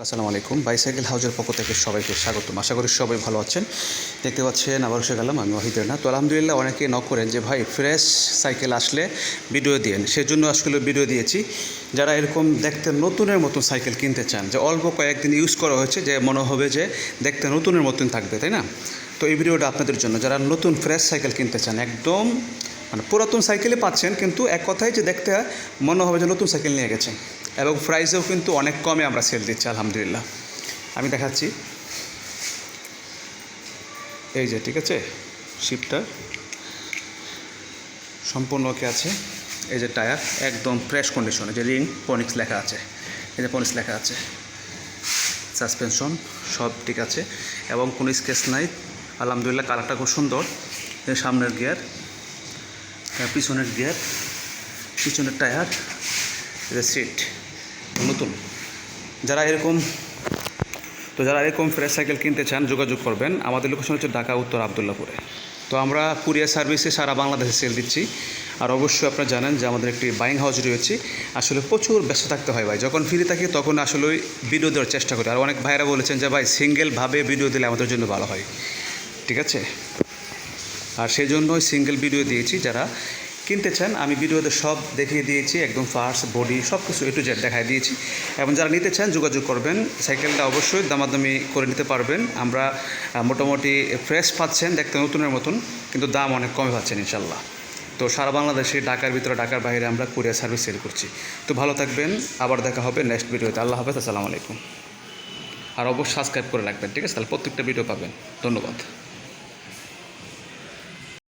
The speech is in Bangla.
আসসালামু আলাইকুম। বাইসাইকেল হাউজের পক্ষ থেকে সবাইকে স্বাগতম। আশা করি সবাই ভালো আছেন। দেখতে পাচ্ছেন, আবার এসে গেলাম আমি ওয়াহিদের না। তো আলহামদুলিল্লাহ অনেকে নক করেন যে, ভাই ফ্রেশ সাইকেল আসলে ভিডিও দিয়েন। সেজন্য আসলে ভিডিও দিয়েছি। যারা এরকম দেখতে নতুনের মতন সাইকেল কিনতে চান, যে অল্প কয়েকদিন ইউজ করা হয়েছে, যে মনে হবে যে দেখতে নতুনের মতন থাকবে, তাই না? তো এই ভিডিওটা আপনাদের জন্য। যারা নতুন ফ্রেশ সাইকেল কিনতে চান, একদম মানে পুরাতন সাইকেলই পাচ্ছেন, কিন্তু এক কথায় যে দেখতে হয়, মনে হবে যে নতুন সাইকেল নিয়ে গেছেন এবং প্রাইসেও কিন্তু অনেক কমে আমরা সেল দিচ্ছি, আলহামদুলিল্লাহ। আমি দেখাচ্ছি। এই যে, ঠিক আছে? শিপটা সম্পূর্ণ ওকে আছে। এই যে টায়ার, একদম ফ্রেশ কন্ডিশনে যে রিং পনিক্স লেখা আছে। এই যে পনিক্স লেখা আছে। সাসপেনশন সব ঠিক আছে। এবং কোনো স্কেচ নাই। আলহামদুলিল্লাহ কালারটা খুব সুন্দর। সামনের গিয়ার পিছনের গিয়ার, পিছনের টায়ার, এটা সিট নতুন। যারা এরকম, তো যারা এরকম ফ্রেশ সাইকেল কিনতে চান, যোগাযোগ করবেন। আমাদের লোকেশন হচ্ছে ঢাকা, উত্তর আবদুল্লাপুরে। তো আমরা কুরিয়ার সার্ভিসে সারা বাংলাদেশে সেল দিচ্ছি। আর অবশ্যই আপনারা জানেন যে আমাদের একটি বাইং হাউস রয়েছে। আসলে প্রচুর ব্যস্ত থাকতে হয় ভাই। যখন ফ্রি থাকি, তখন আসলে ভিডিও দেওয়ার চেষ্টা করি। আর অনেক ভাইরা বলেছেন যে, ভাই সিঙ্গেলভাবে ভিডিও দিলে আমাদের জন্য ভালো হয়। ঠিক আছে? আর সেই জন্যই সিঙ্গেল ভিডিও দিয়েছি যারা কিনতে চান, আমি ভিডিওতে সব দেখিয়ে দিয়েছি, একদম ফার্স্ট বডি সব কিছু এ টু জেড দেখাই দিয়েছি। এবং যারা নিতে চান, যোগাযোগ করবেন। সাইকেলটা অবশ্যই দামাদামি করে নিতে পারবেন। আমরা মোটামুটি ফ্রেশ পাচ্ছেন, দেখতে নতুনের মতন, কিন্তু দাম অনেক কমে পাচ্ছেন ইনশাল্লাহ তো সারা বাংলাদেশে, ঢাকার ভিতরে, ঢাকার বাইরে আমরা কুরিয়ার সার্ভিস সেল করছি। তো ভালো থাকবেন, আবার দেখা হবে নেক্সট ভিডিওতে আল্লাহ হাফেজ, আসসালামু আলাইকুম। আর অবশ্যই সাবস্ক্রাইব করে রাখবেন, ঠিক আছে? তাহলে প্রত্যেকটা ভিডিও পাবেন। ধন্যবাদ।